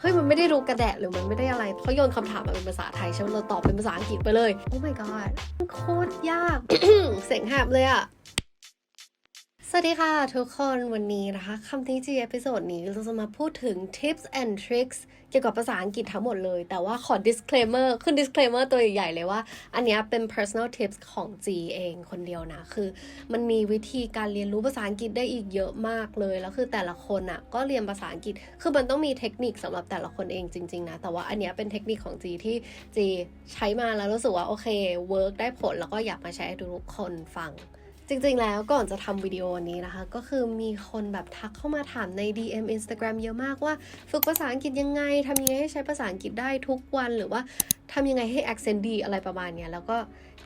เฮ้ยมันไม่ได้รู้กระแดะหรือมันไม่ได้อะไรเขาโยนคำถามมาเป็นภาษาไทยใช่ไหมเราตอบเป็นภาษาอังกฤษไปเลย โอ้ my god โคตรยาก เสียงแหบเลยอะ สวัสดีค่ะทุกคนวันนี้นะคะคำทิ้งจีเอพิโซดนี้เราจะมาพูดถึง tips and tricks เกี่ยวกับภาษาอังกฤษทั้งหมดเลย แต่ว่าขอ disclaimer ขึ้น disclaimer ตัวใหญ่เลยว่า อันนี้เป็น personal tips ของจีเองคนเดียวนะ คือมันมีวิธีการเรียนรู้ภาษาอังกฤษได้อีกเยอะมากเลย แล้วคือแต่ละคนอะ่ะก็เรียนภาษาอังกฤษ คือมันต้องมีเทคนิคสำหรับแต่ละคนเองจริง ๆ นะ แต่ว่าอันนี้เป็นเทคนิคของจีที่จีใช้มาแล้วรู้สึกว่าโอเคเวิร์กได้ผลแล้วก็อยากมาแชร์ให้ทุกคนฟัง จริงๆแล้วก่อนจะทำวิดีโอนี้นะคะ ก็คือมีคนแบบทักเข้ามาถามใน DM Instagram เยอะมากว่า ฝึกภาษาอังกฤษยังไงทำยังไงให้ใช้ภาษาอังกฤษได้ทุกวันหรือว่า ทำยังไงให้ accent ดีอะไรประมาณเนี้ยแล้วก็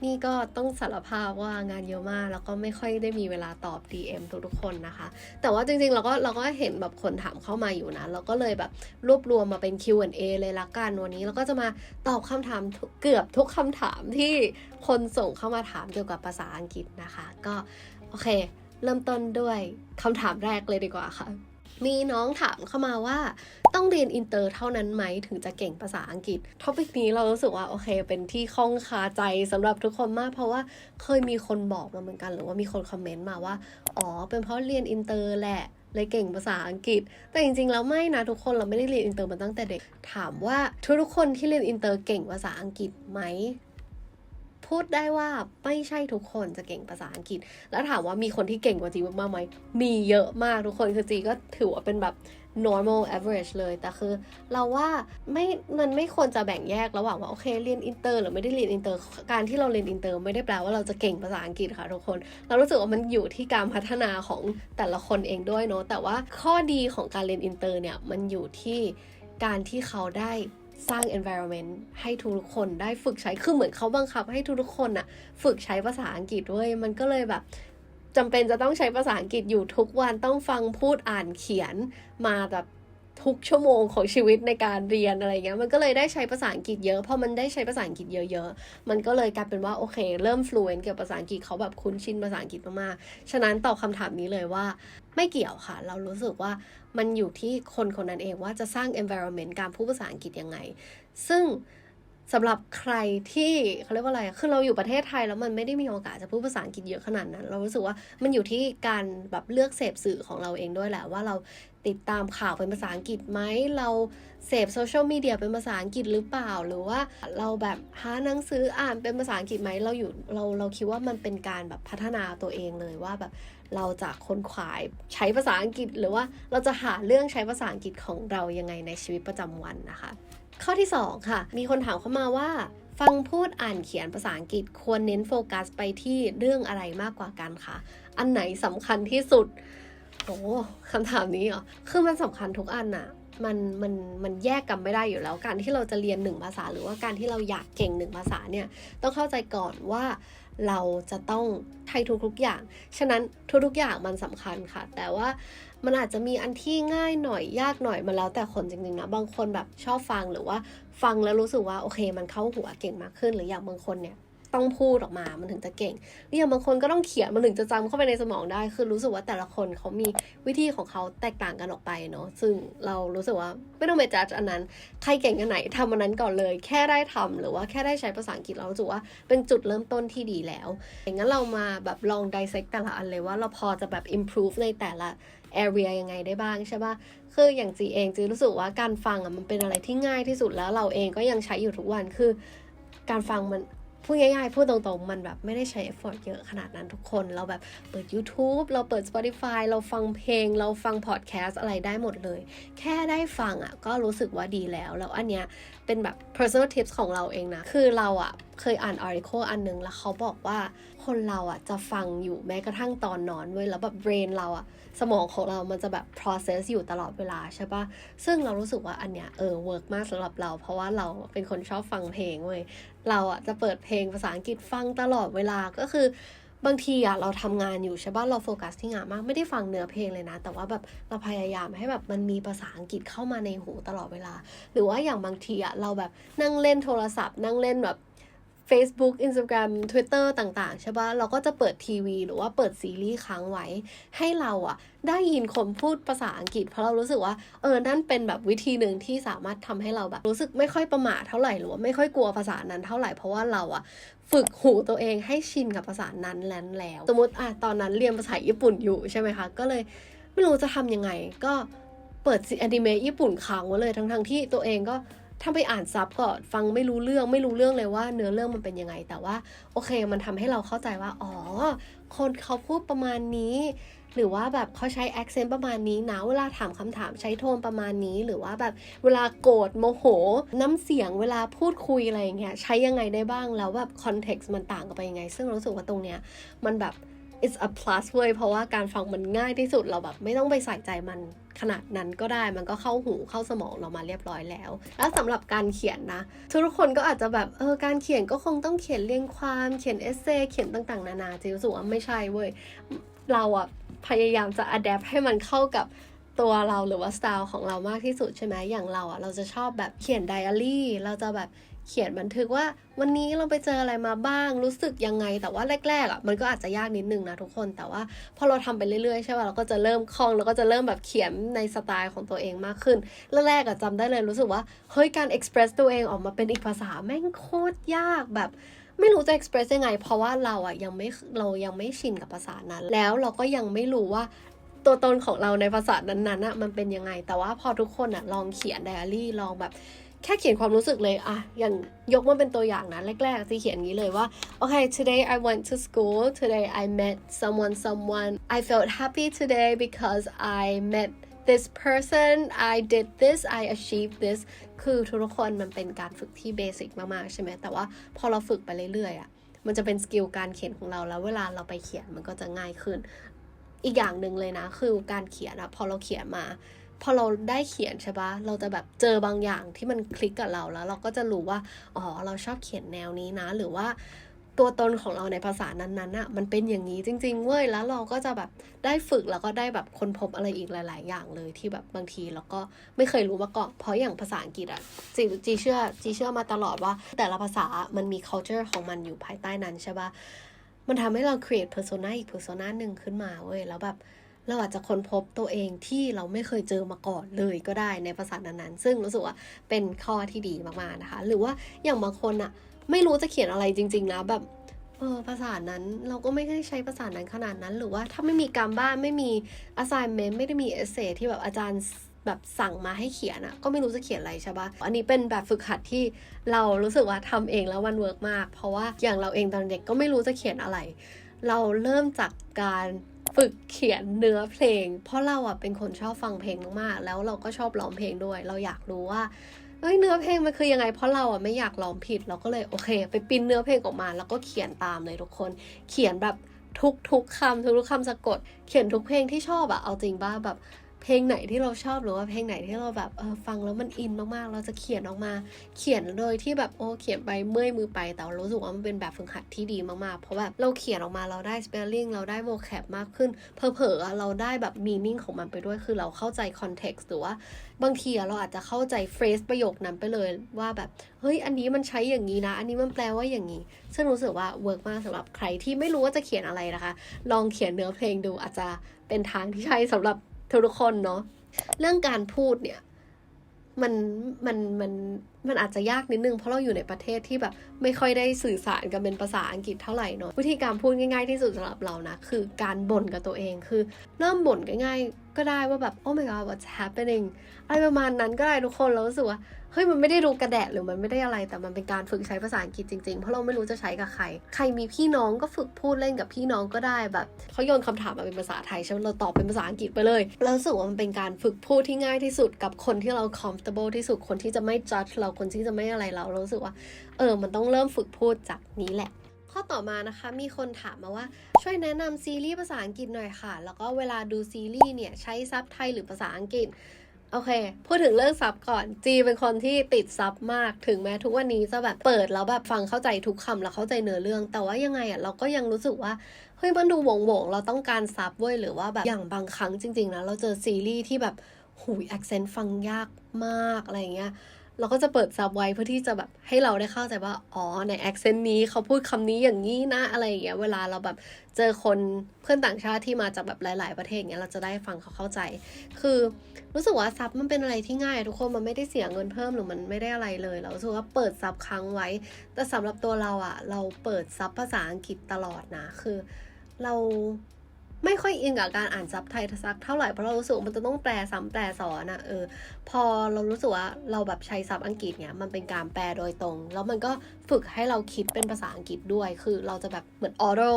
นี่ก็ต้องสารภาพว่างานเยอะมาก แล้วก็ไม่ค่อยได้มีเวลาตอบ DM ทุกๆคนนะคะ แต่ว่าจริงๆเราก็เราก็เห็นแบบคนถามเข้ามาอยู่นะ เราก็เลยแบบรวบรวมมาเป็น Q&A เลยละกันวันนี้เราก็จะมาตอบคำถามเกือบทุกคำถามที่คนส่งเข้ามาถามเกี่ยวกับภาษาอังกฤษนะคะ ก็โอเค เริ่มต้นด้วยคำถามแรกเลยดีกว่าค่ะ มีน้องถามเข้ามาว่าต้องเรียนอินเตอร์เท่านั้นไหมถึงจะเก่งภาษาอังกฤษท็อปิกนี้เรารู้สึกว่าโอเค เป็นที่ข้องคาใจสำหรับทุกคนมาก เพราะว่าเคยมีคนบอกมาเหมือนกัน หรือว่ามีคนคอมเมนต์มาว่า อ๋อ เป็นเพราะเรียนอินเตอร์แหละเลยเก่งภาษาอังกฤษ แต่จริงๆ แล้วไม่นะทุกคนเราไม่ได้เรียนอินเตอร์มาตั้งแต่เด็ก ถามว่าทุกๆคนที่เรียนอินเตอร์เก่งภาษาอังกฤษไหม พูดได้ว่าไม่ใช่ทุกคนจะเก่งภาษาอังกฤษ แล้วถามว่ามีคนที่เก่งกว่าจีมากๆไหมมีเยอะมากทุกคนคือจีก็ถือว่าเป็นแบบ normal average เลย แต่คือเราว่าไม่มันไม่ควรจะแบ่งแยกระหว่างว่า โอเคเรียนอินเตอร์หรือไม่ได้เรียนอินเตอร์ การที่เราเรียนอินเตอร์ไม่ได้แปลว่าเราจะเก่งภาษาอังกฤษค่ะทุกคน เรารู้สึกว่ามันอยู่ที่การพัฒนาของแต่ละคนเองด้วยเนาะแต่ว่าข้อดีของการเรียนอินเตอร์เนี่ยมันอยู่ที่การที่เขาได้ สร้าง environment ให้ทุกคนได้ฝึกใช้ คือเหมือนเขาบังคับให้ทุกคนอะฝึกใช้ภาษาอังกฤษด้วยมันก็เลยแบบจำเป็นจะต้องใช้ภาษาอังกฤษอยู่ทุกวันต้องฟังพูดอ่านเขียนมาแบบ ทุกชั่วโมงของชีวิตในการเรียนอะไรเงี้ยมันก็เลยได้ใช้ภาษาอังกฤษเยอะพอมันได้ใช้ภาษาอังกฤษเยอะๆ มันก็เลยกลายเป็นว่าโอเค เริ่ม fluent เกี่ยวกับภาษาอังกฤษเขาแบบคุ้นชินภาษาอังกฤษมากๆ ฉะนั้นตอบคำถามนี้เลยว่าไม่เกี่ยวค่ะ เรารู้สึกว่ามันอยู่ที่คนคนนั้นเองว่าจะสร้าง environment การพูดภาษาอังกฤษยังไง ซึ่ง สำหรับใครที่เขาเรียกว่าอะไร คือเราอยู่ประเทศไทยแล้วมันไม่ได้มีโอกาสจะพูดภาษาอังกฤษเยอะขนาดนั้น เรารู้สึกว่ามันอยู่ที่การแบบเลือกเสพสื่อของเราเองด้วยแหละว่าเราติดตามข่าวเป็นภาษาอังกฤษไหม เราเสพโซเชียลมีเดียเป็นภาษาอังกฤษหรือเปล่า หรือว่าเราแบบหาหนังสืออ่านเป็นภาษาอังกฤษไหม เราอยู่เราเราคิดว่ามันเป็นการแบบพัฒนาตัวเองเลยว่าแบบ เราจะค้นขวายใช้ภาษาอังกฤษ หรือว่าเราจะหาเรื่องใช้ภาษาอังกฤษของเรายังไงในชีวิตประจำวันนะคะ ข้อที่ 2 ค่ะ มีคนถามเข้ามาว่า ฟังพูดอ่านเขียนภาษาอังกฤษควรเน้นโฟกัสไปที่เรื่องอะไรมากกว่ากันคะอันไหนสำคัญที่สุดโอ้คำถามนี้เหรอคือมันสำคัญทุกอันน่ะมันมันมันแยกกันไม่ได้อยู่แล้วการที่เราจะเรียนหนึ่งภาษา หรือว่าการที่เราอยากเก่งหนึ่งภาษาเนี่ยต้องเข้าใจก่อนว่า เราจะต้องใช้ทุกๆอย่าง ฉะนั้นทุกๆอย่างมันสำคัญค่ะ แต่ว่ามันอาจจะมีอันที่ง่ายหน่อยยากหน่อยมันแล้วแต่คนจริงๆนะ บางคนแบบชอบฟังหรือว่าฟังแล้วรู้สึกว่าโอเค มันเข้าหัวเก่งมากขึ้น หรืออย่างบางคนเนี่ย ต้องพูดออกมา มันถึงจะเก่งหรืออย่างบางคนก็ต้องเขียนมันถึงจะจำเข้าไปในสมองได้ คือรู้สึกว่าแต่ละคนเขามีวิธีของเขาแตกต่างกันออกไปเนาะ ซึ่งเรารู้สึกว่าไม่ต้องไปจัดอันนั้น ใครเก่งกันไหนทำอันนั้นก่อนเลย แค่ได้ทำหรือว่าแค่ได้ใช้ภาษาอังกฤษเรารู้สึกว่าเป็นจุดเริ่มต้นที่ดีแล้วอย่างนั้นเรามาแบบลอง dissect แต่ละอันเลยว่าเราพอจะแบบ improve ในแต่ละ area ยังไงได้บ้างใช่ปะคืออย่างจีเองจีรู้สึกว่าการฟังอะมันเป็นอะไรที่ง่ายที่สุดแล้วเราเองก็ยังใช้อยู่ทุกวันคือ การฟังมัน พูดง่ายๆ พูดตรงๆ มันแบบไม่ได้ใช้ effort เยอะขนาดนั้นทุกคน เราแบบเปิด YouTube เราเปิด Spotify เราฟังเพลง เราฟัง podcast อะไรได้หมดเลย แค่ได้ฟังอะก็รู้สึกว่าดีแล้ว แล้วอันเนี้ยเป็นแบบ personal tips ของเราเองนะ คือเราอะเคยอ่าน article อันนึงแล้วเขาบอกว่าคนเราอะจะฟังอยู่แม้กระทั่งตอนนอนเว้ยแล้วแบบ brain เราอะ สมองของเรามันจะแบบ process อยู่ตลอดเวลาใช่ปะซึ่งเรารู้สึกว่าอันเนี้ยเออ work มากสำหรับเรา เพราะว่าเราเป็นคนชอบฟังเพลงเว้ยเราอะจะเปิดเพลงภาษาอังกฤษฟังตลอดเวลาก็คือบางทีอะเราทำงานอยู่ใช่ป่ะเราโฟกัสที่งานมากไม่ได้ฟังเนื้อเพลงเลยนะ แต่ว่าแบบเราพยายามให้แบบมันมีภาษาอังกฤษเข้ามาในหูตลอดเวลา หรือว่าอย่างบางทีอะเราแบบนั่งเล่นโทรศัพท์ นั่งเล่นแบบ Facebook Instagram Twitter ต่างๆ ใช่ปะเราก็จะเปิดทีวี หรือว่าเปิดซีรีส์ค้างไว้ ให้เราอะได้ยินคนพูดภาษาอังกฤษ เพราะเรารู้สึกว่า เออ นั่นเป็นแบบวิธีหนึ่งที่สามารถทำให้เราแบบ รู้สึกไม่ค่อยประหม่าเท่าไหร่หรือว่าไม่ค่อยกลัวภาษานั้นเท่าไหร่เพราะว่าเราอะฝึกหูตัวเองให้ชินกับภาษานั้นแล้วลวสมมติอะตอนนั้นเรียนภาษาญี่ปุ่นอยู่ใช่ไหมคะก็เลยไม่รู้จะทำยังไงก็เปิดซีอนิเมะญี่ปุ่นค้างไว้เลยทั้งๆที่ตัวเองก็ ถ้าไปอ่านซับก็ฟังไม่รู้เรื่องไม่รู้เรื่องเลยว่าเนื้อเรื่องมันเป็นยังไง แต่ว่าโอเคมันทำให้เราเข้าใจว่า อ๋อ คนเขาพูดประมาณนี้ หรือว่าแบบเขาใช้ accent ประมาณนี้นะเวลาถามคำถามใช้โทนประมาณนี้ หรือว่าแบบเวลาโกรธโมโห น้ำเสียงเวลาพูดคุยอะไรอย่างเงี้ยใช้ยังไงได้บ้างแล้วแบบ context มันต่างกันไปยังไง ซึ่งรู้สึกว่าตรงเนี้ยมันแบบ it's a plus เว้ยเพราะว่าการฟังมันง่ายที่สุดเราแบบไม่ต้องไปใส่ใจมันขนาดนั้นก็ได้มันก็เข้าหูเข้าสมองเรามาเรียบร้อยแล้ว แล้วสำหรับการเขียนนะ ทุกคนก็อาจจะแบบเออการเขียนก็คงต้องเขียนเรียงความเขียนเอเซเขียนต่างๆ นานาจิวสูว่าไม่ใช่เว้ยเราอะพยายามจะอัดแอปให้มันเข้ากับ ตัวเราหรือว่าสไตล์ของเรามากที่สุดใช่ไหมอย่างเราอะเราจะชอบแบบเขียนไดอารี่เราจะแบบเขียนบันทึกว่าวันนี้เราไปเจออะไรมาบ้างรู้สึกยังไง แต่ว่าแรกๆอะมันก็อาจจะยากนิดนึงนะทุกคนแต่ว่าพอเราทำไปเรื่อยๆใช่ป่ะเราก็จะเริ่มคล่องแล้วก็จะเริ่มแบบเขียนในสไตล์ของตัวเองมากขึ้นแรกๆอะจำได้เลยรู้สึกว่าเฮ้ยการ express ตัวเองออกมาเป็นอีกภาษาแม่งโคตรยากแบบไม่รู้จะ express ยังไง เพราะว่าเราอะยังไม่เรายังไม่ชินกับภาษานั้น แล้วเราก็ยังไม่รู้ว่า ตัวตนของเราในภาษานั้นๆอะมันเป็นยังไง แต่ว่าพอทุกคนอะลองเขียนไดอารี่ลองแบบแค่เขียนความรู้สึกเลยอะอย่างยกมาเป็นตัวอย่างนะ แรกๆสิเขียนงี้เลยว่า โอเค today I went to school today I met someone someone I felt happy today because I met this person I did this I achieved this คือทุกคนมันเป็นการฝึกที่เบสิกมากๆ ใช่ไหม แต่ว่าพอเราฝึกไปเรื่อยๆอะมันจะเป็นสกิลการเขียนของเราแล้วเวลาเราไปเขียนมันก็จะง่ายขึ้น อีกอย่างหนึ่งเลยนะ คือการเขียนอะพอเราเขียนมา พอเราได้เขียนใช่ปะเราจะแบบเจอบางอย่างที่มันคลิกกับเราแล้ว เราก็จะรู้ว่าอ๋อเราชอบเขียนแนวนี้นะ หรือว่าตัวตนของเราในภาษานั้นๆอะมันเป็นอย่างนี้จริง ๆ เว้ย แล้วเราก็จะแบบได้ฝึกแล้วก็ได้แบบค้นพบอะไรอีกหลาย ๆ อย่างเลยที่แบบบางทีเราก็ไม่เคยรู้มาก่อนเพราะอย่างภาษาอังกฤษอะจีจีเชื่อจีเชื่อมาตลอดว่า แต่ละภาษามันมี culture ของมันอยู่ภายใต้นั้นใช่ปะ มันทำให้เรา create persona อีก persona หนึ่งขึ้นมาเว้ย แล้วแบบเราอาจจะค้นพบตัวเองที่เราไม่เคยเจอมาก่อนเลยก็ได้ในภาษานั้นๆ ซึ่งรู้สึกว่าเป็นข้อที่ดีมากๆนะคะ หรือว่าอย่างบางคนอะไม่รู้จะเขียนอะไรจริง ๆ นะแบบเออภาษานั้นเราก็ไม่ได้ใช้ภาษานั้นขนาดนั้น หรือว่าถ้าไม่มีการบ้านไม่มี assignment ไม่ได้มี essay ที่แบบอาจารย์ แบบสั่งมาให้เขียนอะก็ไม่รู้จะเขียนอะไรใช่ปะอันนี้เป็นแบบฝึกหัดที่เรารู้สึกว่าทำเองแล้วมันเวิร์กมาก เพราะว่าอย่างเราเองตอนเด็กก็ไม่รู้จะเขียนอะไร เราเริ่มจากการฝึกเขียนเนื้อเพลง เพราะเราอะเป็นคนชอบฟังเพลงมากๆ แล้วเราก็ชอบร้องเพลงด้วย เราอยากรู้ว่าเอ้ยเนื้อเพลงมันคือยังไงเพราะเราอะไม่อยากร้องผิดเราก็เลยโอเค ไปปิ้นเนื้อเพลงออกมา แล้วก็เขียนตามเลยทุกคน เขียนแบบทุกทุกๆคำทุกทุกๆคำสะกด เขียนทุกเพลงที่ชอบอะเอาจริงบ้าแบบ เพลงไหนที่เราชอบหรือว่าเพลงไหนที่เราแบบเออฟังแล้วมันอินมากๆ เราจะเขียนออกมา เขียนโดยที่แบบโอ้เขียนไปเมื่อยมือไป แต่รู้สึกว่ามันเป็นแบบฝึกหัดที่ดีมากๆ เพราะแบบเราเขียนออกมาเราได้ spelling เราได้ vocab มากขึ้น เพอเพอเราได้แบบ meaning ของมันไปด้วยคือเราเข้าใจ context หรือว่าบางทีเราอาจจะเข้าใจ phrase ประโยคนั้นไปเลยว่าแบบเฮ้ยอันนี้มันใช้อย่างนี้นะ อันนี้มันแปลว่าอย่างนี้ซึ่งรู้สึกว่าเวิร์กมากสำหรับใครที่ไม่รู้ว่าจะเขียนอะไรนะคะ ลองเขียนเนื้อเพลงดูอาจจะเป็นทางที่ใช่สำหรับ ทุกคนเนาะเรื่องการพูดเนี่ยมันมันมันมันอาจจะยากนิดนึงเพราะเราอยู่ในประเทศที่แบบไม่ค่อยได้สื่อสารกันเป็นภาษาอังกฤษเท่าไหร่เนาะวิธีการพูดง่าย ๆที่สุดสำหรับเรานะคือการบ่นกับตัวเองคือเริ่มบ่นง่าย ก็ได้ว่าแบบ oh my god what's happening อะไรประมาณนั้นก็ได้ทุกคนเรารู้สึกว่าเฮ้ยมันไม่ได้รู้กระแดะหรือมันไม่ได้อะไร แต่มันเป็นการฝึกใช้ภาษาอังกฤษจริงๆ เพราะเราไม่รู้จะใช้กับใคร ใครมีพี่น้องก็ฝึกพูดเล่นกับพี่น้องก็ได้แบบเขาโยนคำถามมาเป็นภาษาไทยใช่ไหมเราตอบเป็นภาษาอังกฤษไปเลยเรารู้สึกว่ามันเป็นการฝึกพูดที่ง่ายที่สุดกับคนที่เรา comfortable ที่สุดคนที่จะไม่ judge เราคนที่จะไม่อะไรเราเรารู้สึกว่า เออ มันต้องเริ่มฝึกพูดจากนี้แหละ ข้อต่อมานะคะมีคนถามมาว่าช่วยแนะนำซีรีส์ภาษาอังกฤษหน่อยค่ะ แล้วก็เวลาดูซีรีส์เนี่ยใช้ซับไทยหรือภาษาอังกฤษโอเค พูดถึงเรื่องซับก่อน จีเป็นคนที่ติดซับมาก ถึงแม้ทุกวันนี้จะแบบเปิดแล้วแบบฟังเข้าใจทุกคำแล้วเข้าใจเนื้อเรื่อง แต่ว่ายังไงอะเราก็ยังรู้สึกว่า เฮ้ยมันดูหวงงๆ เราต้องการซับเว้ย หรือว่าแบบอย่างบางครั้งจริงๆนะ เราเจอซีรีส์ที่แบบหูยแอคเซนต์ฟังยากมากอะไรอย่างเงี้ย เราก็จะเปิดซับไว้เพื่อที่จะแบบให้เราได้เข้าใจว่า อ๋อ ในแอคเซนต์นี้เขาพูดคำนี้อย่างนี้นะ อะไรอย่างเงี้ย เวลาเราแบบเจอคนเพื่อนต่างชาติที่มาจากแบบหลาย ๆ ประเทศอย่างเงี้ย เราจะได้ฟังเขาเข้าใจ คือรู้สึกว่าซับมันเป็นอะไรที่ง่าย ทุกคน มันไม่ได้เสียเงินเพิ่มหรือมันไม่ได้อะไรเลย เราสึกว่าเปิดซับค้างไว้ แต่สำหรับตัวเราอะเราเปิดซับภาษาอังกฤษตลอดนะ คือ เรา ไม่ค่อยอินกับการอ่านซับไทยสักเท่าไหร่เพราะเรารู้สึกมันจะต้องแปลซ้ำแปลซ้อนอะเออพอเรารู้สึกว่าเราแบบใช้ซับอังกฤษเนี่ยมันเป็นการแปลโดยตรง แล้วมันก็ฝึกให้เราคิดเป็นภาษาอังกฤษด้วย คือเราจะแบบเหมือน auto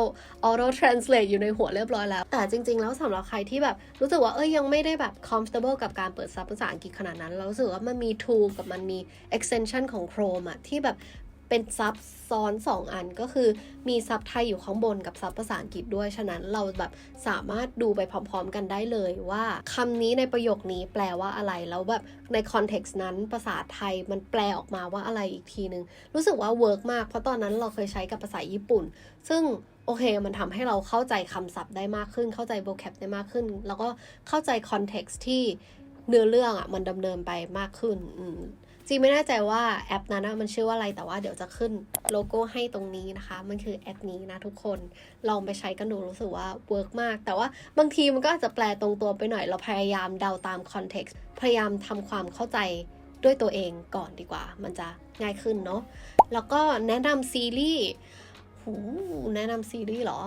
auto translate อยู่ในหัวเรียบร้อยแล้ว แต่จริง ๆ แล้วสำหรับใครที่แบบรู้สึกว่าเอ้ยยังไม่ได้แบบ comfortable กับการเปิดซับภาษาอังกฤษขนาดนั้นเรารู้สึกว่ามันมี tool กับมันมี extension ของ Chrome อะที่แบบ เป็นซับซ้อน2 อันก็คือมีซับไทยอยู่ข้างบนกับซับภาษาอังกฤษด้วย ฉะนั้นเราแบบสามารถดูไปพร้อมๆกันได้เลยว่าคำนี้ในประโยคนี้แปลว่าอะไร แล้วแบบในคอนเท็กซ์นั้นภาษาไทยมันแปลออกมาว่าอะไรอีกทีนึง รู้สึกว่าเวิร์กมาก เพราะตอนนั้นเราเคยใช้กับภาษาญี่ปุ่น ซึ่งโอเค มันทำให้เราเข้าใจคำศัพท์ได้มากขึ้น เข้าใจโบแคปได้มากขึ้น แล้วก็เข้าใจคอนเท็กซ์ที่เนื้อเรื่องอะมันดำเนินไปมากขึ้นอืม จริงไม่แน่ใจว่าแอปนั้นมันชื่อว่าอะไรแต่ว่าเดี๋ยวจะขึ้นโลโก้ให้ตรงนี้นะคะ มันคือแอปนี้นะทุกคนลองไปใช้กันดูรู้สึกว่าเวิร์กมาก แต่ว่าบางทีมันก็อาจจะแปลตรงตัวไปหน่อย เราพยายามเดาตามคอนเท็กซ์พยายามทำความเข้าใจด้วยตัวเองก่อนดีกว่า มันจะง่ายขึ้นเนาะแล้วก็แนะนำซีรีส์หูแนะนำซีรีส์เหรอ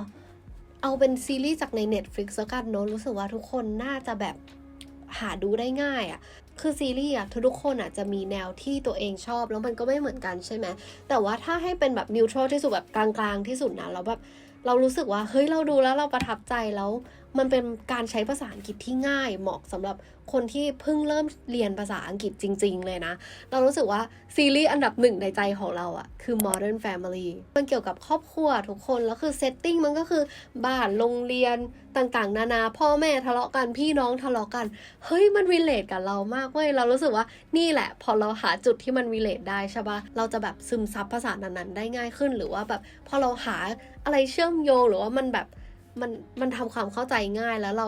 เอาเป็นซีรีส์จากใน Netflix แล้วกันเนอะรู้สึกว่าทุกคนน่าจะแบบ หาดูได้ง่ายอะคือซีรีส์อะทุกคนอะจะมีแนวที่ตัวเองชอบแล้วมันก็ไม่เหมือนกันใช่ไหมแต่ว่าถ้าให้เป็นแบบนิวทรัลที่สุดแบบกลางๆที่สุดนะแล้วแบบเรารู้สึกว่าเฮ้ยเราดูแล้วเราประทับใจแล้วมันเป็นการใช้ภาษาอังกฤษที่ง่ายเหมาะสำหรับคนที่เพิ่งเริ่มเรียนภาษาอังกฤษจริง ๆ เลยนะ เรารู้สึกว่าซีรีส์อันดับหนึ่งในใจของเราอะคือ Modern Family มันเกี่ยวกับครอบครัวทุกคน แล้วคือเซตติ้งมันก็คือบ้านโรงเรียนต่างๆ นานา พ่อแม่ทะเลาะกันพี่น้องทะเลาะกัน เฮ้ยมันวิเลตกับเรามากเว้ยเรารู้สึกว่านี่แหละ พอเราหาจุดที่มันวิเลตได้ใช่ปะเราจะแบบซึมซับภาษานั้นๆได้ง่ายขึ้นหรือว่าแบบพอเราหาอะไรเชื่อมโยงหรือว่ามันแบบ มันมันทำความเข้าใจง่ายแล้วเรา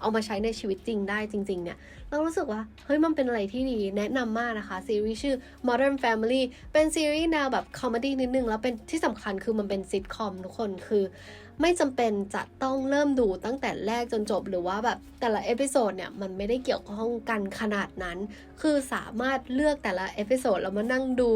เอามาใช้ในชีวิตจริงได้จริง ๆ เนี่ย เรารู้สึกว่า เฮ้ย มันเป็นอะไรที่ดี แนะนำมากนะคะ ซีรีส์ชื่อ Modern Family เป็นซีรีส์แนวแบบคอมเมดี้นิดนึง แล้วเป็นที่สำคัญคือมันเป็นซิทคอมทุกคนคือ ไม่จำเป็นจะต้องเริ่มดูตั้งแต่แรกจนจบ หรือว่าแบบแต่ละเอพิโซดเนี่ย มันไม่ได้เกี่ยวข้องกันขนาดนั้น คือสามารถเลือกแต่ละเอพิโซดแล้วมานั่งดู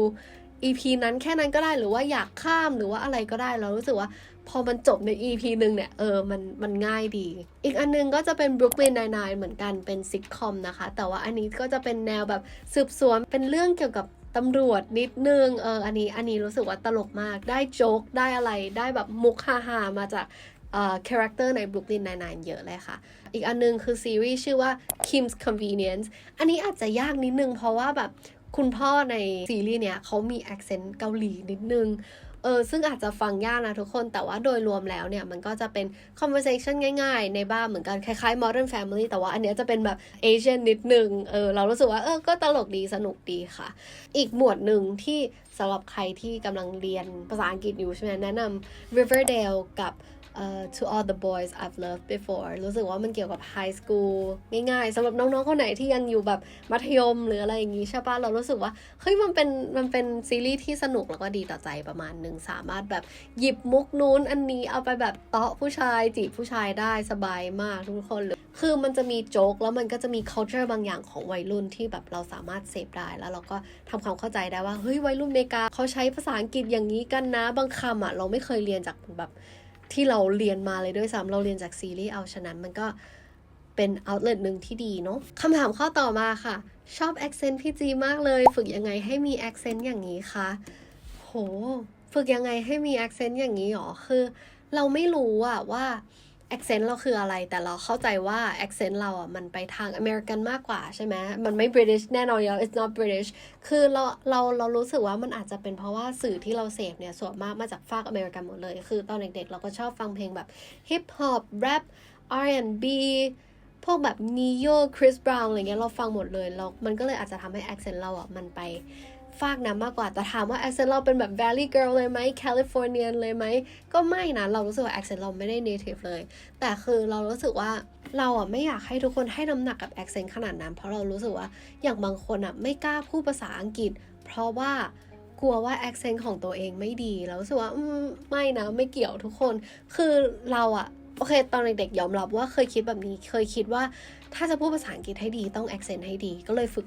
EP นั้นแค่นั้นก็ได้หรือว่าอยากข้ามหรือว่าอะไรก็ได้เรารู้สึกว่า พอมันจบใน EP หนึ่งเนี่ย เออ มัน มันง่ายดี อีกอันนึงก็จะเป็น Brooklyn Nine-Nine เหมือนกัน เป็นซิทคอมนะคะ แต่ว่าอันนี้ก็จะเป็นแนวแบบสืบสวน เป็นเรื่องเกี่ยวกับตำรวจนิดนึง เออ อันนี้ อันนี้รู้สึกว่าตลกมาก ได้โจ๊ก ได้อะไร ได้แบบมุกฮาฮาๆมาจากเอ่อคาแรคเตอร์ใน Brooklyn Nine-Nine เยอะเลยค่ะ อีกอันนึงคือซีรีส์ชื่อว่า Kim's Convenience อันนี้อาจจะยากนิดนึงเพราะว่าแบบคุณพ่อในซีรีส์เนี้ยเขามี accent เกาหลีนิดนึง เออซึ่งอาจจะฟังยากนะทุกคนแต่ว่าโดยรวมแล้วเนี่ย มันก็จะเป็น conversation ง่ายๆ ในบ้านเหมือนกันคล้ายๆ modern family แต่ว่าอันเนี้ยจะเป็นแบบ Asian นิดนึงเออเรารู้สึกว่าเออก็ตลกดีสนุกดีค่ะ อีกหมวดหนึ่งที่สำหรับใครที่กำลังเรียนภาษาอังกฤษอยู่ใช่ไหมแนะนำ Riverdale กับ เอ่อ To All the Boys I've Loved Before รู้สึกว่ามันเกี่ยวกับ High School ง่ายๆสำหรับน้องๆคนไหนที่ยังอยู่แบบมัธยมหรืออะไรอย่างงี้ใช่ปะเรารู้สึกว่า เฮ้ยมันเป็นมันเป็นซีรีส์ที่สนุกแล้วก็ดีต่อใจประมาณหนึ่งสามารถแบบหยิบมุกนู้นอันนี้เอาไปแบบเตาะผู้ชายจีบผู้ชายได้สบายมากทุกคนเลยคือมันจะมีโจ๊กแล้วมันก็จะมี culture บางอย่างของวัยรุ่นที่แบบเราสามารถเสพได้แล้วเราก็ทำความเข้าใจได้ว่าเฮ้ยวัยรุ่นอเมริกาเขาใช้ภาษาอังกฤษอย่างนี้กันนะบางคำอะเราไม่เคยเรียนจากแบบ ที่เราเรียนมาเลยด้วยซ้ำเราเรียนจากซีรีส์เอาฉะนั้นมันก็เป็น outlet หนึ่งที่ดีเนาะคำถามข้อต่อมาค่ะ ชอบ accent พี่จีมากเลย ฝึกยังไงให้มี accent อย่างนี้คะโห ฝึกยังไงให้มี accent อย่างนี้หรอคือ เราไม่รู้อะว่า accent เราคืออะไรแต่เราเข้าใจว่า accent เราอะมันไปทางอเมริกันมากกว่าใช่ไหมมันไม่ British แน่นอนอยู่แล้ว it's not British คือเราเราเรารู้สึกว่ามันอาจจะเป็นเพราะว่าสื่อที่เราเสพเนี่ยส่วนมากมาจากฝากอเมริกันหมดเลย คือตอนเด็กๆ เราก็ชอบฟังเพลงแบบ hip hop rap R&B พวกแบบ Neo Chris Brown อะไรเงี้ยเราฟังหมดเลยแล้วมันก็เลยอาจจะทำให้ accent เราอะมันไป ฝากน้ำมากกว่า แต่ถามว่า accent เราเป็นแบบ Valley Girl เลยไหม Californian เลยไหม ก็ไม่นะ เรารู้สึกว่า accent เราไม่ได้ native เลย แต่คือเรารู้สึกว่าเราอะไม่อยากให้ทุกคนให้น้ำหนักกับ accent ขนาดนั้น เพราะเรารู้สึกว่าอย่างบางคนอะไม่กล้าพูดภาษาอังกฤษ เพราะว่ากลัวว่า accent ของตัวเองไม่ดีเรารู้สึกว่าอมไม่นะไม่เกี่ยวทุกคน คือเราอะโอเค ตอนเด็กๆยอมรับว่าเคยคิดแบบนี้ เคยคิดว่าถ้าจะพูดภาษาอังกฤษให้ดีต้อง accent ให้ดี ก็เลยฝึก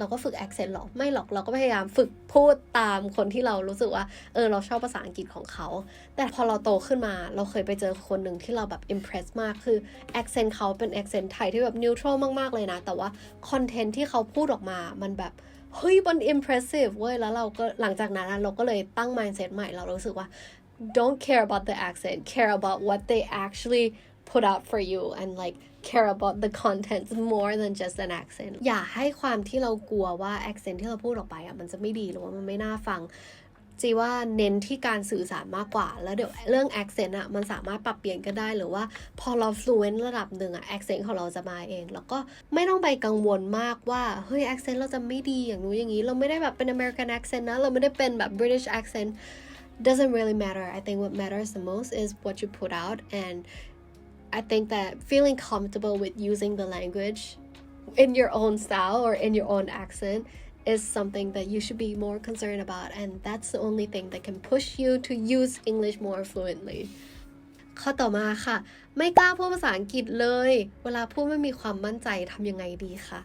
เราก็ฝึก accent หรอไม่หรอกเราก็พยายามฝึกพูดตามคนที่เรารู้สึกว่าเออเราชอบภาษาอังกฤษของเขา แต่พอเราโตขึ้นมาเราเคยไปเจอคนหนึ่งที่เราแบบ impress มากคือ accent เขาเป็น accent ไทยที่แบบ neutral มากๆเลยนะ แต่ว่า content ที่เขาพูดออกมามันแบบเฮ้ยมัน impressive เว้ย แล้วเราก็หลังจากนั้นเราก็เลยตั้ง mindset ใหม่ เรารู้สึกว่า don't care about the accent care about what they actually put out for you and like care about the content more than just an accent อย่าให้ความที่เรากลัวว่า accent ที่เราพูดออกไปอะมันจะไม่ดีหรือว่ามันไม่น่าฟังจีว่าเน้นที่การสื่อสารมากกว่า แล้วเดี๋ยวเรื่อง accent อะมันสามารถปรับเปลี่ยนก็ได้หรือว่าพอเรา fluent ระดับหนึ่งอะ accent ของเราจะมาเอง แล้วก็ไม่ต้องไปกังวลมากว่าเฮ้ย accent เราจะไม่ดีอย่างนู้นอย่างนี้ เราไม่ได้แบบเป็น American accent นะ เราไม่ได้เป็นแบบ British accent doesn't really matter I think what matters the most is what you put out and I think that feeling comfortable with using the language in your own style or in your own accent is something that you should be more concerned about and that's the only thing that can push you to use English more fluently ข้อต่อมาค่ะ ไม่กล้าพูดภาษาอังกฤษเลย เวลาพูดไม่มีความมั่นใจทำยังไงดีคะ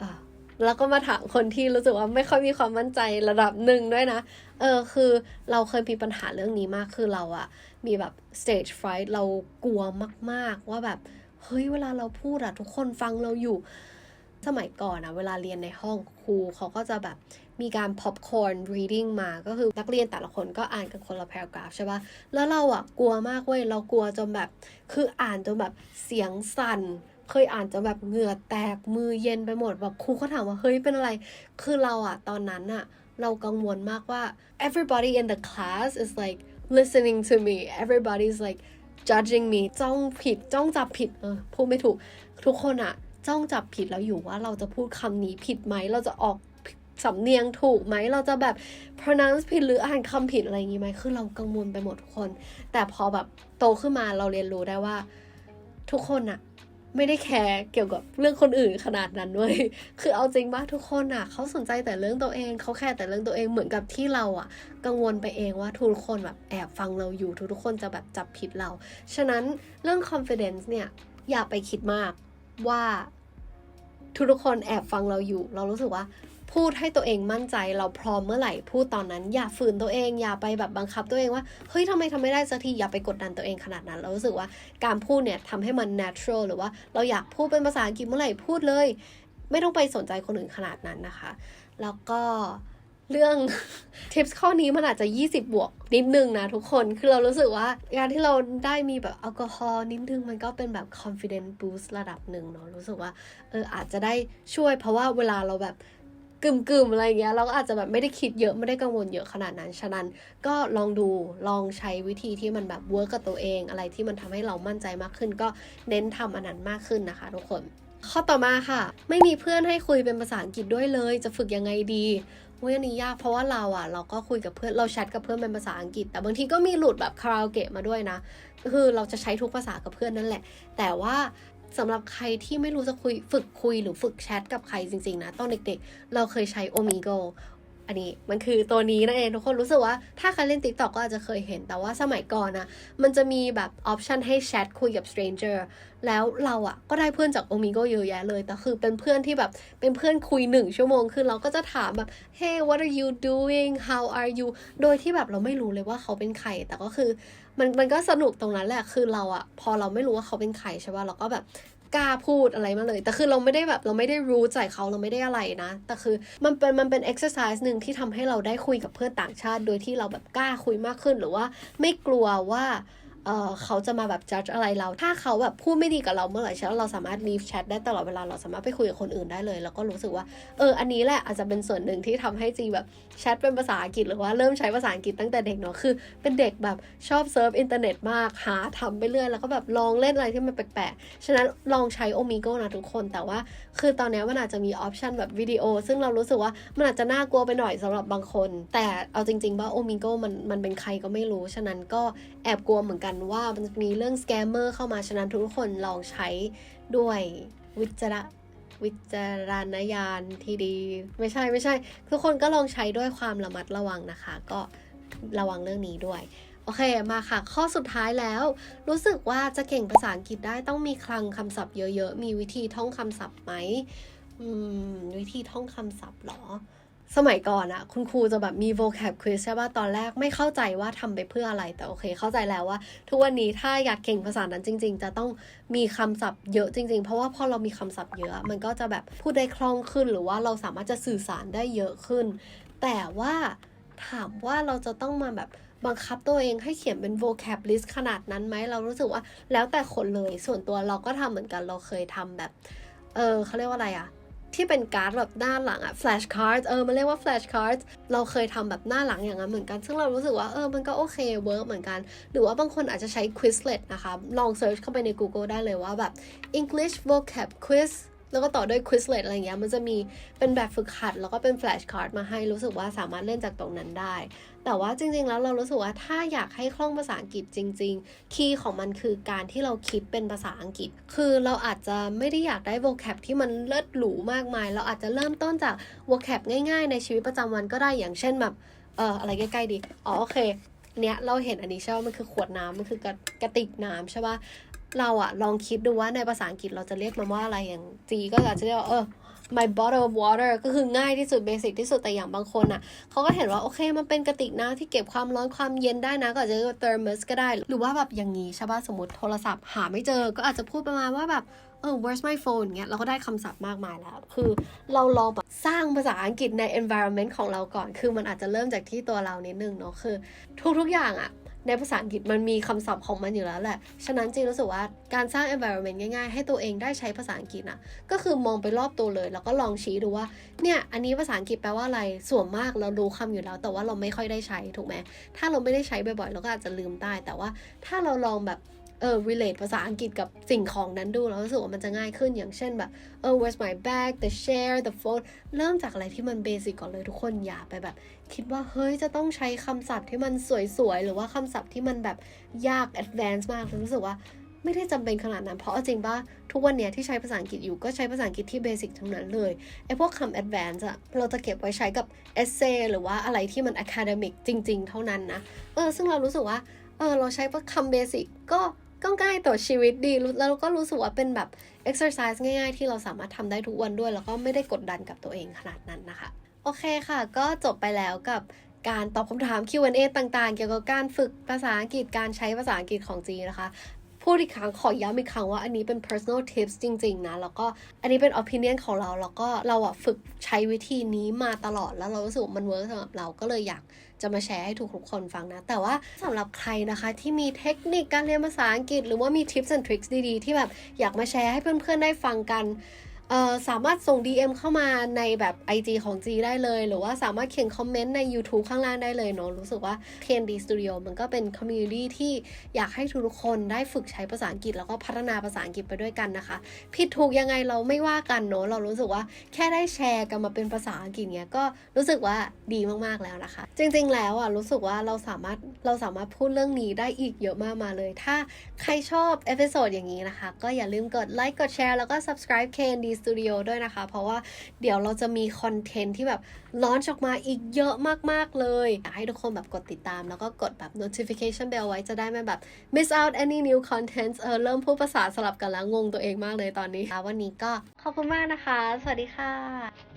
อ่าแล้วก็มาถามคนที่รู้สึกว่าไม่ค่อยมีความมั่นใจระดับหนึ่งด้วยนะ เออคือเราเคยมีปัญหาเรื่องนี้มากคือเราอะ มีแบบ stage fright เรากลัวมากๆ ว่าแบบ เฮ้ยเวลาเราพูดอะทุกคนฟังเราอยู่ สมัยก่อนอะเวลาเรียนในห้องครูเขาก็จะแบบมีการ popcorn reading มาก็คือนักเรียนแต่ละคนก็อ่านกันคนละ paragraph ใช่ปะแล้วเราอะกลัวมากเว้ย เรากลัวจนแบบ คืออ่านจนแบบเสียงสั่น เคยอ่านจนแบบเหงื่อแตกมือเย็นไปหมดแบบครูเขาถามว่าเฮ้ยเป็นอะไร คือเราอะตอนนั้นอะเรากังวลมากว่า everybody in the class is like listening to me everybody's like judging me จ้องผิด จ้องจับผิดเออพูดไม่ถูก ทุกคนอะจ้องจับผิดแล้วอยู่ว่าเราจะพูดคำนี้ผิดไหม เราจะออกสำเนียงถูกไหม เราจะแบบ pronounce ผิดหรืออ่านคำผิดอะไรอย่างงี้ไหม คือเรากังวลไปหมดทุกคน แต่พอแบบโตขึ้นมาเราเรียนรู้ได้ว่า ทุกคนอะ ไม่ได้แคร์เกี่ยวกับเรื่องคนอื่นขนาดนั้นด้วยคือเอาจริงว่าทุกคนอะเขาสนใจแต่เรื่องตัวเองเขาแค่แต่เรื่องตัวเองเหมือนกับที่เราอะ กังวลไปเองว่าทุกคนแบบแอบฟังเราอยู่ทุกคนจะแบบจับผิดเรา ฉะนั้นเรื่อง confidence เนี่ยอย่าไปคิดมากว่าทุกคนแอบฟังเราอยู่ เรารู้สึกว่า พูดให้ตัวเองมั่นใจเราพร้อมเมื่อไหร่พูดตอนนั้น อย่าฝืนตัวเองอย่าไปแบบบังคับตัวเองว่าเฮ้ยทำไมทำไม่ได้สักทีอย่าไปกดดันตัวเองขนาดนั้น เรารู้สึกว่าการพูดเนี่ยทำให้มัน natural หรือว่าเราอยากพูดเป็นภาษาอังกฤษเมื่อไหร่พูดเลย ไม่ต้องไปสนใจคนอื่นขนาดนั้นนะคะ แล้วก็เรื่องทิปส์ข้อนี้มันอาจจะ 20 บวกนิดนึงนะทุกคน คือเรารู้สึกว่าการที่เราได้มีแบบแอลกอฮอล์นิดนึงมันก็เป็นแบบ confidence boost ระดับหนึ่งเนาะ รู้สึกว่าเอออาจจะได้ช่วยเพราะว่าเวลาเราแบบ กึ่มๆอะไรเงี้ย เราก็อาจจะแบบไม่ได้คิดเยอะไม่ได้กังวลเยอะขนาดนั้น ฉะนั้นก็ลองดูลองใช้วิธีที่มันแบบเวิร์กกับตัวเอง อะไรที่มันทำให้เรามั่นใจมากขึ้น ก็เน้นทำอันนั้นมากขึ้นนะคะ ทุกคนข้อต่อมาค่ะ ไม่มีเพื่อนให้คุยเป็นภาษาอังกฤษด้วยเลย จะฝึกยังไงดีเว้ยอันนี้ยากเพราะว่าเราอะ เราก็คุยกับเพื่อนเราแชทกับเพื่อนเป็นภาษาอังกฤษ แต่บางทีก็มีหลุดแบบคาราโอเกะมาด้วยนะก็คือเราจะใช้ทุกภาษากับเพื่อนนั่นแหละ แต่ว่า สำหรับใครที่ไม่รู้จะคุยฝึกคุยหรือฝึกแชทกับใครจริงๆนะตอนเด็กๆ เราเคยใช้โอมิโก อันนี้มันคือตัวนี้นั่นเองทุกคนรู้สึกว่าถ้าใครเล่น TikTok ก็อาจจะเคยเห็นแต่ว่าสมัยก่อนนะมันจะมีแบบออปชันให้แชทคุยกับ stranger แล้วเราอะก็ได้เพื่อนจาก Omigo เยอะแยะเลย แต่คือเป็นเพื่อนที่แบบเป็นเพื่อนคุยหนึ่งชั่วโมงคือเราก็จะถามแบบ hey what are you doing how are you โดยที่แบบเราไม่รู้เลยว่าเขาเป็นใครแต่ก็คือมันมันก็สนุกตรงนั้นแหละคือเราอะพอเราไม่รู้ว่าเขาเป็นใครใช่ป่ะเราก็แบบ กล้าพูดอะไรมาเลย แต่คือเราไม่ได้แบบเราไม่ได้รู้ใจเขาเราไม่ได้อะไรนะ แต่คือมันเป็นมันเป็น exercise หนึ่งที่ทำให้เราได้คุยกับเพื่อนต่างชาติ โดยที่เราแบบกล้าคุยมากขึ้นหรือว่าไม่กลัวว่า เออเขาจะมาแบบ judge อะไรเรา ถ้าเขาแบบพูดไม่ดีกับเราเมื่อไหร่ใช่เราสามารถ leave chat ได้ตลอดเวลาเราสามารถไปคุยกับคนอื่นได้เลย แล้วก็รู้สึกว่า เออ อันนี้แหละอาจจะเป็นส่วนหนึ่งที่ทำให้จีแบบแชทเป็นภาษาอังกฤษหรือว่าเริ่มใช้ภาษาอังกฤษตั้งแต่เด็กเนาะ คือ เป็นเด็กแบบชอบเซิร์ฟอินเทอร์เน็ตมาก หาทำไปเรื่อย แล้วก็แบบลองเล่นอะไรที่มันแปลกๆ ฉะนั้นลองใช้โอมิโกนะทุกคน แต่ว่า คือตอนนี้มันอาจจะมีออปชันแบบวิดีโอ ซึ่งเรารู้สึกว่ามันอาจจะน่ากลัวไปหน่อยสำหรับบางคน แต่เอาจริงๆว่าโอมิโกมันมันเป็นใครก็ไม่รู้ ฉะนั้นก็แอบกลัวเหมือนกันกันว่ามันจะมีเรื่องสแกมเมอร์เข้ามาฉะนั้นทุกคนลองใช้ด้วยวิจารวิจารณญาณที่ดี ไม่ใช่ไม่ใช่ ทุกคนก็ลองใช้ด้วยความระมัดระวังนะคะ ก็ระวังเรื่องนี้ด้วยโอเค มาค่ะ ข้อสุดท้ายแล้ว รู้สึกว่าจะเก่งภาษาอังกฤษได้ต้องมีคลังคำศัพท์เยอะๆ มีวิธีท่องคำศัพท์ไหม อืม วิธีท่องคำศัพท์เหรอ สมัยก่อนอะคุณครูจะแบบมี vocab quiz ใช่ป่ะตอนแรกไม่เข้าใจว่าทำไปเพื่ออะไรแต่โอเค เข้าใจแล้วว่า ทุกวันนี้ถ้าอยากเก่งภาษานั้นจริง ๆ จะต้องมีคำศัพท์เยอะจริง ๆ เพราะว่าพอเรามีคำศัพท์เยอะ มันก็จะแบบพูดได้คล่องขึ้น หรือว่าเราสามารถจะสื่อสารได้เยอะขึ้น แต่ว่าถามว่าเราจะต้องมาแบบบังคับตัวเองให้เขียนเป็น vocab list ขนาดนั้นไหมเรารู้สึกว่าแล้วแต่คนเลยส่วนตัวเราก็ทำเหมือนกันเราเคยทำแบบเออเขาเรียกว่าอะไรอะ ที่เป็นการ์ดแบบหน้าหลังอะ flashcards เออ มันเรียกว่า flashcards เราเคยทำแบบหน้าหลังอย่างนั้นเหมือนกัน ซึ่งเรารู้สึกว่าเออ มันก็โอเคเวิร์กเหมือนกัน หรือว่าบางคนอาจจะใช้ Quizlet นะคะ ลองเซิร์ชเข้าไปใน Google ได้เลยว่าแบบ English vocab quiz แล้วก็ต่อด้วย Quizlet อะไรเงี้ย มันจะมีเป็นแบบฝึกหัด แล้วก็เป็น flash card มาให้ รู้สึกว่าสามารถเล่นจากตรงนั้นได้ แต่ว่าจริง ๆ แล้วเรารู้สึกว่าถ้าอยากให้คล่องภาษาอังกฤษจริง ๆ คีย์ของมันคือการที่เราคิดเป็นภาษาอังกฤษ คือเราอาจจะไม่ได้อยากได้ vocab ที่มันเลิศหรูมากมาย เราอาจจะเริ่มต้นจาก vocab ง่าย ๆ ในชีวิตประจำวันก็ได้อย่างเช่นแบบเอออะไรใกล้ๆดีอ๋อโอเคเนี้ยเราเห็นอันนี้ใช่ไหมมันคือขวดน้ำมันคือกระกระติกน้ำใช่ป่ะเราอะลองคิดดูว่าในภาษาอังกฤษเราจะเรียกมันว่าอะไรอย่างจีก็อาจจะเรียกว่าเออ my bottle of water ก็คือง่ายที่สุดเบสิกที่สุดแต่อย่างบางคนอะเขาก็เห็นว่าโอเคมันเป็นกระติกน้ำที่เก็บความร้อนความเย็นได้นะ ก็อาจจะเรียกว่า thermos ก็ได้ หรือว่าแบบอย่างนี้ใช่ป่ะสมมติโทรศัพท์หาไม่เจอก็อาจจะพูดประมาณว่าแบบเออ where's my phone เงี้ยเราก็ได้คำศัพท์มากมายแล้ว คือเราลองแบบสร้างภาษาอังกฤษใน environment ของเราก่อน คือมันอาจจะเริ่มจากที่ตัวเรานิดนึงเนาะคือ ทุกๆอย่างอะ ในภาษาอังกฤษมันมีคำศัพท์ของมันอยู่แล้วแหละ ฉะนั้นจริงรู้สึกว่าการสร้าง environment ง่ายๆ ให้ตัวเองได้ใช้ภาษาอังกฤษอะ ก็คือมองไปรอบตัวเลย แล้วก็ลองชี้ดูว่า เนี่ย อันนี้ภาษาอังกฤษแปลว่าอะไร ส่วนมากเรารู้คำอยู่แล้ว แต่ว่าเราไม่ค่อยได้ใช้ถูกไหม ถ้าเราไม่ได้ใช้บ่อยๆ เราก็อาจจะลืมได้ แต่ว่าถ้าเราลองแบบ เออ relate ภาษาอังกฤษกับสิ่งของนั้นดูเรารู้สึกว่ามันจะง่ายขึ้นอย่างเช่นแบบเออ where's my bag the share the phone เริ่มจากอะไรที่มันเบสิกก่อนเลยทุกคนอย่าไปแบบ คิดว่าเฮ้ยจะต้องใช้คำศัพท์ที่มันสวยๆ หรือว่าคำศัพท์ที่มันแบบยาก advanced มากรู้สึกว่าไม่ได้จำเป็นขนาดนั้น เพราะจริงป่ะทุกวันเนี้ยที่ใช้ภาษาอังกฤษอยู่ก็ใช้ภาษาอังกฤษที่เบสิกทั้งนั้นเลยไอ้พวกคำ advanced อะเราจะเก็บไว้ใช้กับ essay หรือว่าอะไรที่มัน academic จริง ๆ เท่านั้นนะ เออ ซึ่งเรารู้สึกว่า เออ เราใช้พวกคำเบสิกก็ ก็ง่ายต่อชีวิตดีแล้วเราก็รู้สึกว่าเป็นแบบ exercise ง่ายๆ ที่เราสามารถทำได้ทุกวันด้วย แล้วก็ไม่ได้กดดันกับตัวเองขนาดนั้นนะคะ โอเคค่ะ ก็จบไปแล้วกับการตอบคำถาม Q&A ต่างๆ เกี่ยวกับการฝึกภาษาอังกฤษการใช้ภาษาอังกฤษของจีนะคะพูดอีกครั้งขอย้ำอีกครั้งว่าอันนี้เป็น personal tips จริง ๆ นะ แล้วก็อันนี้เป็น opinion ของเรา แล้วก็เราอะฝึกใช้วิธีนี้มาตลอดแล้วเรารู้สึกมันเวิร์กสำหรับเราก็เลยอยาก จะมาแชร์ให้ทุกๆคนฟังนะ แต่ว่าสำหรับใครนะคะที่มีเทคนิคการเรียนภาษาอังกฤษ หรือว่ามีทิปส์และทริคดีๆ ที่แบบอยากมาแชร์ให้เพื่อนๆได้ฟังกัน สามารถส่ง DM เข้ามาในแบบ IG ของ G ได้เลย หรือว่าสามารถเขียนคอมเมนต์ใน YouTube ข้างล่างได้เลยเนาะรู้สึกว่า KND Studio มันก็เป็นคอมมูนิตี้ที่อยากให้ทุกคนได้ฝึกใช้ภาษาอังกฤษ แล้วก็พัฒนาภาษาอังกฤษไปด้วยกันนะคะ ผิดถูกยังไงเราไม่ว่ากันเนาะเรารู้สึกว่าแค่ได้แชร์กันมาเป็นภาษาอังกฤษเนี้ยก็รู้สึกว่าดีมากๆแล้วนะคะ จริง ๆ แล้วอะรู้สึกว่าเราสามารถเราสามารถพูดเรื่องนี้ได้อีกเยอะมากมาเลย ถ้าใครชอบเอพิโซดอย่างนี้นะคะก็อย่าลืมกดไลค์กดแชร์แล้วก็ subscribe KND Studio ด้วยนะคะ เพราะว่าเดี๋ยวเราจะมีคอนเทนต์ที่แบบลอนออกมาอีกเยอะมากๆเลยอยากให้ทุกคนแบบกดติดตาม แล้วก็กดแบบ notification bell ไว้จะได้ไม่แบบ miss out any new content เออเริ่มพูดภาษาสลับกันแล้วงงตัวเองมากเลยตอนนี้วันนี้ก็ขอบคุณมากนะคะ สวัสดีค่ะ